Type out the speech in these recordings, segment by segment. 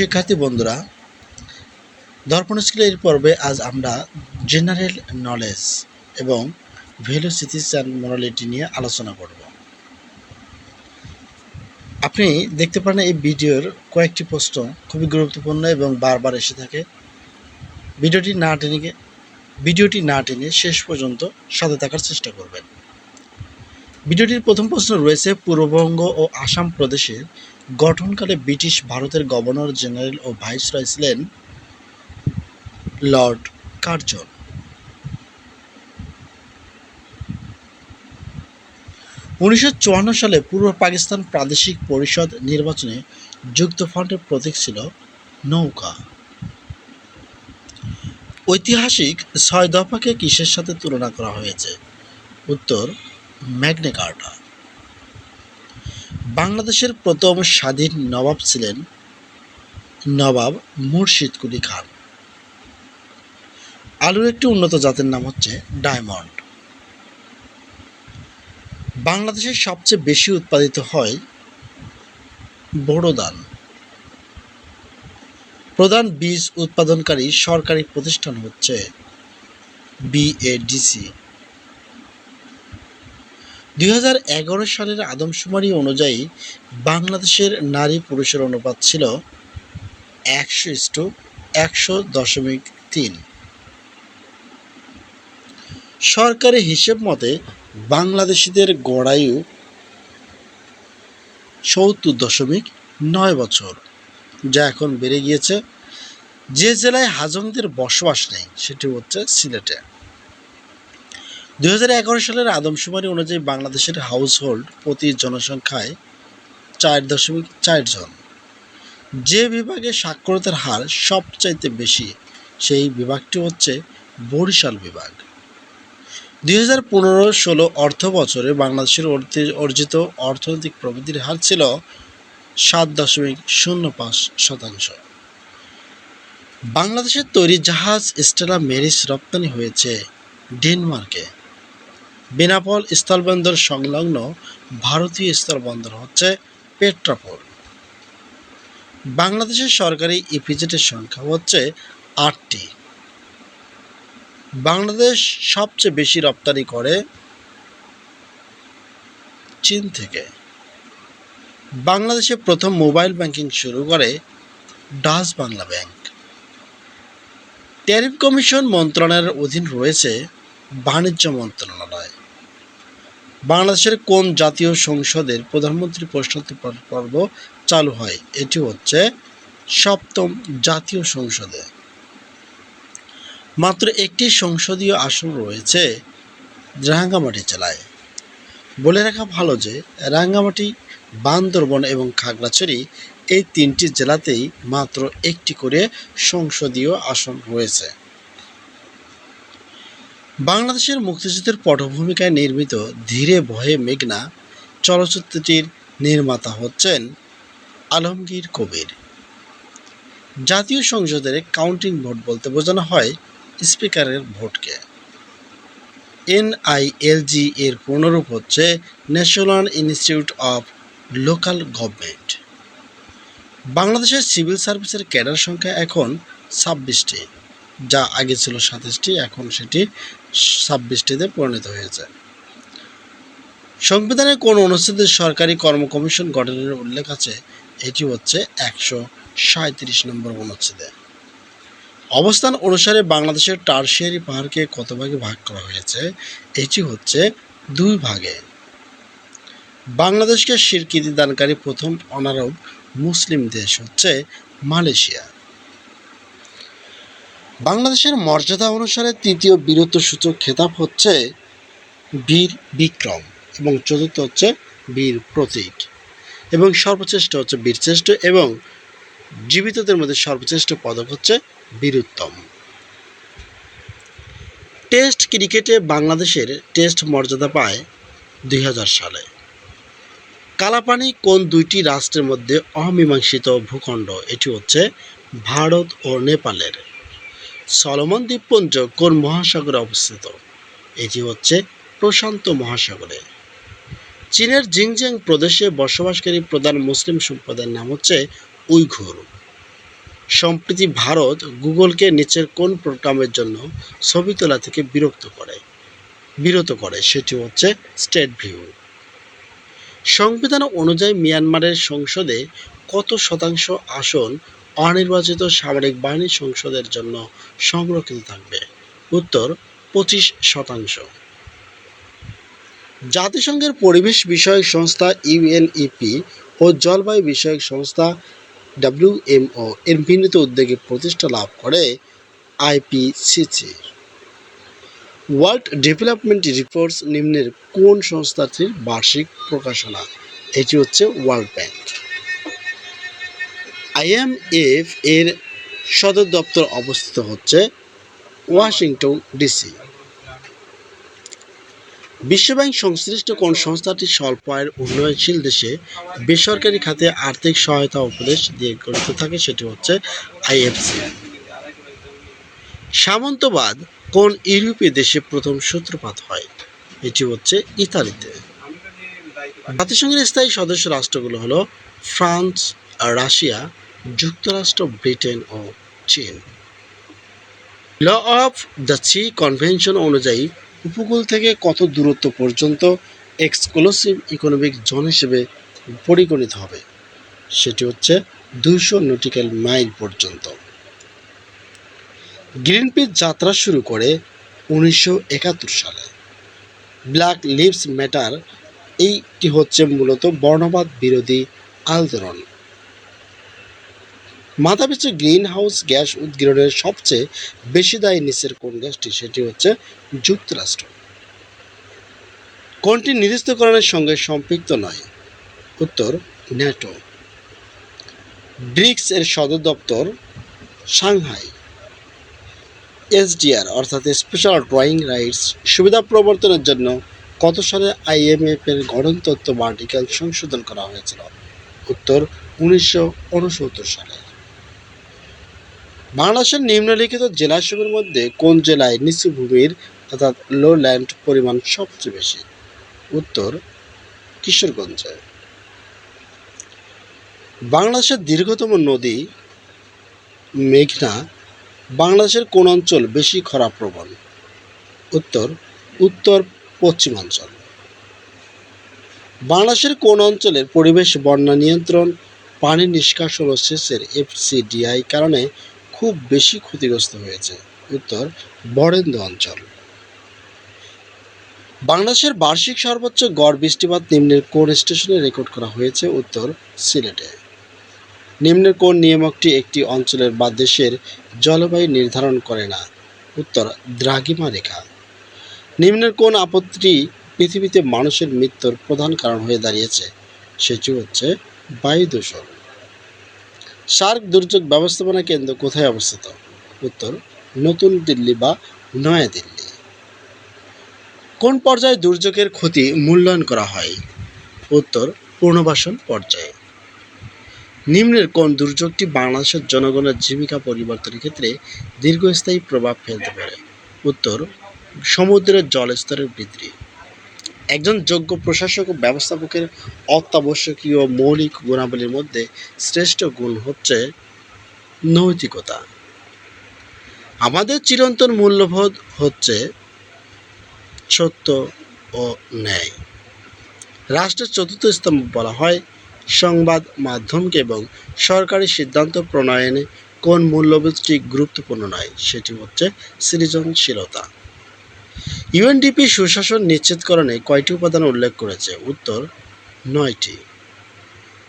শিক্ষার্থী বন্ধুরা, দর্পণ স্কুলের পর্বে আজ আমরা জেনারেল নলেজ এবং ভেলোসিটিস অ্যান্ড মোরালিটি নিয়ে আলোচনা করব। আপনি দেখতে পারেন এই ভিডিওর কয়েকটি প্রশ্ন খুবই গুরুত্বপূর্ণ এবং বারবার এসে থাকে। ভিডিওটি না টেনে ভিডিওটি না টেনে শেষ পর্যন্ত সাথে থাকার চেষ্টা করবেন। ভিডিওটির প্রথম প্রশ্ন রয়েছে পূর্ববঙ্গ ও আসাম প্রদেশের গঠনকালে ব্রিটিশ ভারতের গভর্নর জেনারেল ও ভাইসরয় ছিলেন লর্ড কার্জন। উনিশশো চুয়ান্ন সালে পূর্ব পাকিস্তান প্রাদেশিক পরিষদ নির্বাচনে যুক্তফ্রন্টের প্রতীক ছিল নৌকা। ঐতিহাসিক ছয় দফাকে কিসের সাথে তুলনা করা হয়েছে? উত্তর ম্যাগনে কার্টা বাংলাদেশের প্রথম স্বাধীন নবাব ছিলেন নবাব মুর্শিদ কুলি খান। আলুর একটি উন্নত জাতের নাম হচ্ছে ডায়মন্ড। বাংলাদেশের সবচেয়ে বেশি উৎপাদিত হয় বোরো ধান প্রধান বীজ উৎপাদনকারী সরকারি প্রতিষ্ঠান হচ্ছে বিএডিসি দুই হাজার এগারো সালের আদমশুমারি অনুযায়ী বাংলাদেশের নারী পুরুষের অনুপাত ছিল একশো ইস্টু একশো দশমিক তিন। সরকারি হিসেব মতে বাংলাদেশিদের গড়ায়ু সত্তর দশমিক নয় বছর, যা এখন বেড়ে গিয়েছে। যে জেলায় হাজংদের বসবাস নেই, সেটি হচ্ছে সিলেটে। দুই হাজার এগারো সালের আদমশুমারি অনুযায়ী বাংলাদেশের হাউসহোল্ড প্রতি জনসংখ্যায় চার দশমিক চার জন। যে বিভাগে সাক্ষরতার হার সবচাইতে বেশি, সেই বিভাগটি হচ্ছে বরিশাল বিভাগ। দুই হাজার পনেরো ষোলো অর্থ বছরে বাংলাদেশের অর্জিত অর্থনৈতিক প্রবৃদ্ধির হার ছিল সাত দশমিক শূন্য পাঁচ শতাংশ। বাংলাদেশের তৈরি জাহাজ স্টেলা মেরিস রপ্তানি হয়েছে ডেনমার্কে। বেনাপোল স্থলবন্দর সংলগ্ন ভারতীয় স্থলবন্দর হচ্ছে পেট্রাপোল। বাংলাদেশের সরকারি ইপিজেটের সংখ্যা হচ্ছে আটটি। বাংলাদেশ সবচেয়ে বেশি রপ্তানি করে চীন থেকে। বাংলাদেশে প্রথম মোবাইল ব্যাংকিং শুরু করে Dutch Bangla bank. Tariff commission মন্ত্রণালয়ের অধীন রয়েছে বাণিজ্য মন্ত্রণালয়। বাংলাদেশের কোন জাতীয় সংসদের প্রধানমন্ত্রী প্রশ্নোত্তর পর- পর্ব চালু হয়? এটি হচ্ছে সপ্তম জাতীয় সংসদে। মাত্র একটি সংসদীয় আসন রয়েছে রাঙ্গামাটি জেলায়। বলে রাখা ভালো যে, রাঙ্গামাটি, বান্দরবন এবং খাগড়াছড়ি এই তিনটি জেলাতেই মাত্র একটি করে সংসদীয় আসন রয়েছে। বাংলাদেশের মুক্তিযুদ্ধের পটভূমিকায় নির্মিত ধীরে ভয়ে মেঘনা চলচ্চিত্রটির নির্মাতা হচ্ছেন আলমগীর কবির। জাতীয় সংসদের কাউন্টিং ভোট বলতে বোঝানো হয় স্পিকারের ভোটকে। এনআইএলজি এর পূর্ণরূপ হচ্ছে national institute of local government. বাংলাদেশের সিভিল সার্ভিসের ক্যাডার সংখ্যা এখন ছাব্বিশটি। যা আগে ছিল সাতাশটি, এখন সেটি ছাব্বিশটিতে পরিণত হয়েছে। সংবিধানের কোন অনুচ্ছেদে সরকারি কর্ম কমিশন গঠনের উল্লেখ আছে? এটি হচ্ছে একশো সাঁত্রিশ নম্বর অনুচ্ছেদে। অবস্থান অনুসারে বাংলাদেশের টার্সিয়ারি পাহাড়কে কত ভাগে ভাগ করা হয়েছে? এটি হচ্ছে দুই ভাগে। বাংলাদেশকে স্বীকৃতি দানকারী প্রথম অনারব মুসলিম দেশ হচ্ছে মালয়েশিয়া। বাংলাদেশের মর্যাদা অনুসারে তৃতীয় বীরত্বসূচক খেতাব হচ্ছে বীর বিক্রম এবং চতুর্থ হচ্ছে বীর প্রতীক। এবং সর্বশ্রেষ্ঠ হচ্ছে বীরশ্রেষ্ঠ এবং জীবিতদের মধ্যে সর্বশ্রেষ্ঠ পদক হচ্ছে বীরুত্তম টেস্ট ক্রিকেটে বাংলাদেশের টেস্ট মর্যাদা পায় দুই হাজার সালে। কালাপানি কোন দুইটি রাষ্ট্রের মধ্যে অমীমাংসিত ভূখণ্ড? এটি হচ্ছে ভারত ও নেপালের। সলোমন দ্বীপপুঞ্জ কোন মহাসাগরে অবস্থিত? এটি হচ্ছে প্রশান্ত মহাসাগরে। চীনের জিংজিয়াং প্রদেশে বসবাসকারী প্রধান মুসলিম সম্প্রদায়ের নাম হচ্ছে উইঘুর। সম্প্রতি ভারত গুগলকে নিচের কোন প্রোগ্রামের জন্য ছবি তোলা থেকে বিরক্ত করে, বিরত করে, সেটি হচ্ছে স্টেট ভিউ। সংবিধান অনুযায়ী মিয়ানমারের সংসদে কত শতাংশ আসন অনির্বাচিত সামরিক বাহিনী সংসদের জন্য সংরক্ষিত থাকবে। উত্তর, পঁচিশ শতাংশ। জাতিসংঘের পরিবেশ বিষয়ক সংস্থা ইউএনইপি ও জলবায়ু বিষয়ক সংস্থা ডাব্লিউএমও এর মিলিত উদ্যোগে প্রতিষ্ঠা লাভ করে আইপিসিসি ওয়ার্ল্ড ডেভেলপমেন্ট রিপোর্টস নিম্নের কোন সংস্থাটির বার্ষিক প্রকাশনা? এটি হচ্ছে ওয়ার্ল্ড ব্যাংক। আইএমএফ এর সদর দপ্তর অবস্থিত হচ্ছে ওয়াশিংটন ডিসি বিশ্বব্যাংক সংশ্লিষ্ট কোন সংস্থাটি স্বল্প আয়ের উন্নয়নশীল দেশে বেসরকারি খাতে আর্থিক সহায়তা উপদেশ দিয়ে গঠিত থাকে সেটি হচ্ছে আইএফসি সামন্তবাদ কোন ইউরোপীয় দেশে প্রথম সূত্রপাত হয়? এটি হচ্ছে ইতালিতে। জাতিসংঘের স্থায়ী সদস্য রাষ্ট্রগুলো হলো ফ্রান্স রাশিয়া, যুক্তরাষ্ট্র, ব্রিটেন ও চীন। Law of the sea convention অনুযায়ী, উপকূল থেকে কত দূরত্ব পর্যন্ত এক্সক্লুসিভ ইকোনমিক জোন হিসেবে পরিগণিত হবে? সেটি হচ্ছে দুইশো নটিক্যাল মাইল পর্যন্ত। গ্রিনপিস যাত্রা শুরু করে উনিশশো একাত্তর সালে। ব্ল্যাক লিভস ম্যাটার এইটি হচ্ছে মূলত বর্ণবাদ বিরোধী আন্দোলন। মাথাপিছু গ্রিন হাউস গ্যাস উদ্গীরণের সবচেয়ে বেশি দায়ী নিচের কোন গ্যাসটি, সেটি হচ্ছে যুক্তরাষ্ট্র। কোনটি নিরস্ত্রকরণের সঙ্গে সম্পৃক্ত নয়? উত্তর, ন্যাটো। ব্রিক্স এর সদর দপ্তর, সাংহাই। এসডিআর, অর্থাৎ স্পেশাল ড্রয়িং রাইটস সুবিধা প্রবর্তনের জন্য কত সালে আইএমএফ এর গঠনতত্ত্ব বা আর্টিকেল সংশোধন করা হয়েছিল। উত্তর, উনিশশো উনসত্তর সালে। বাংলাদেশের নিম্নলিখিত জেলাসমূহের মধ্যে কোন জেলায় নিচু ভূমির অর্থাৎ লো ল্যান্ড পরিমাণ সবচেয়ে বেশি? উত্তর, কিশোরগঞ্জে। বাংলাদেশের দীর্ঘতম নদী মেঘনা, বাংলাদেশের কোন অঞ্চল বেশি খরাপ্রবণ? উত্তর উত্তর পশ্চিমাঞ্চল। বাংলাদেশের কোন অঞ্চলের পরিবেশ বন্যা নিয়ন্ত্রণ, পানি নিষ্কাশন ও সেচের এফসিডিআই কারণে খুব বেশি ক্ষতিগ্রস্ত হয়েছে। উত্তর, বরেন্দ্র অঞ্চল। বাংলাদেশের বার্ষিক সর্বোচ্চ গড় বৃষ্টিপাত নিম্নের কোন স্টেশনে রেকর্ড করা হয়েছে? উত্তর, সিলেটে। নিম্নের কোন নিয়ামকটি একটি অঞ্চলের বা দেশের জলবায়ু নির্ধারণ করে না? উত্তর, দ্রাঘিমা রেখা। নিম্নের কোন আপত্তি পৃথিবীতে মানুষের মৃত্যুর প্রধান কারণ হয়ে দাঁড়িয়েছে? সেটি হচ্ছে বায়ু দূষণ। সার্ক দুর্যোগ ব্যবস্থাপনা কেন্দ্র কোথায় অবস্থিত? উত্তর, নতুন দিল্লি বা নয়াদিল্লি। কোন পর্যায়ে দুর্যোগের ক্ষতি মূল্যায়ন করা হয়? উত্তর, পুনর্বাসন পর্যায়ে। নিম্নের কোন দুর্যোগটি বাংলাদেশের জনগণের জীবিকা পরিবর্তনের ক্ষেত্রে দীর্ঘস্থায়ী প্রভাব ফেলতে পারে? উত্তর, সমুদ্রের জলস্তরের বৃদ্ধি। একজন যোগ্য প্রশাসক ও ব্যবস্থাপকের অত্যাবশ্যকীয় মৌলিক গুণাবলীর মধ্যে শ্রেষ্ঠ গুণ হচ্ছে নৈতিকতা। আমাদের চিরন্তন মূল্যবোধ হচ্ছে সত্য ও ন্যায়। রাষ্ট্রের চতুর্থ স্তম্ভ বলা হয় সংবাদ মাধ্যমকে এবং সরকারি সিদ্ধান্ত প্রণয়নে কোন মূল্যবোধটি গুরুত্বপূর্ণ নয়, সেটি হচ্ছে সৃজনশীলতা। ইউএনডিপি সুশাসন নিশ্চিতকরণে কয়টি উপাদান উল্লেখ করেছে? উত্তর, নয়টি।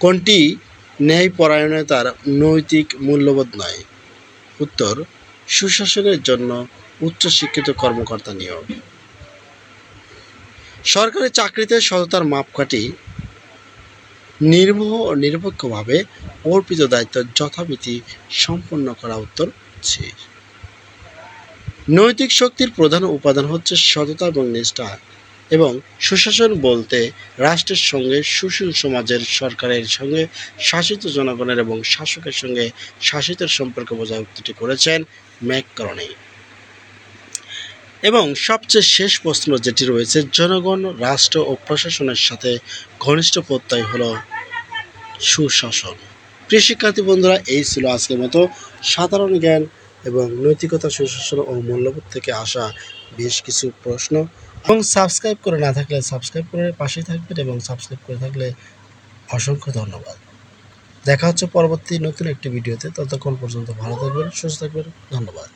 কোনটি ন্যায়পরায়ণতার নৈতিক মূল্যবোধ নয় উত্তর, সুশাসনের জন্য উচ্চশিক্ষিত কর্মকর্তা নিয়োগ। সরকারি চাকরিতে সততার মাপকাঠি নির্মোহ ও নিরপেক্ষভাবে অর্পিত দায়িত্ব যথাবিধি সম্পন্ন করা উত্তর সি নৈতিক শক্তির প্রধান উপাদান হচ্ছে সততা এবং নিষ্ঠা এবং সুশাসন বলতে রাষ্ট্রের সঙ্গে সুশীল সমাজের সরকারের সঙ্গে শাসিত জনগণের এবং শাসকের সঙ্গে শাসিতের সম্পর্ক বোঝায় উক্তিটি করেছেন ম্যাককরণী এবং সবচেয়ে শেষ প্রশ্ন যেটি রয়েছে, জনগণ, রাষ্ট্র ও প্রশাসনের সাথে ঘনিষ্ঠ প্রত্যয় হল সুশাসন। প্রিয় শিক্ষার্থী বন্ধুরা, এই ছিল আজকের মতো সাধারণ জ্ঞান। এবং নৈতিকতা সুশাসন ও মূল্যবোধ থেকে আসা বেশ কিছু প্রশ্ন। এবং সাবস্ক্রাইব করে না থাকলে সাবস্ক্রাইব করে পাশেই থাকবেন এবং সাবস্ক্রাইব করে থাকলে অসংখ্য ধন্যবাদ। দেখা হচ্ছে পরবর্তী নতুন একটি ভিডিওতে। ততক্ষণ পর্যন্ত ভালো থাকবেন, সুস্থ থাকবেন। ধন্যবাদ।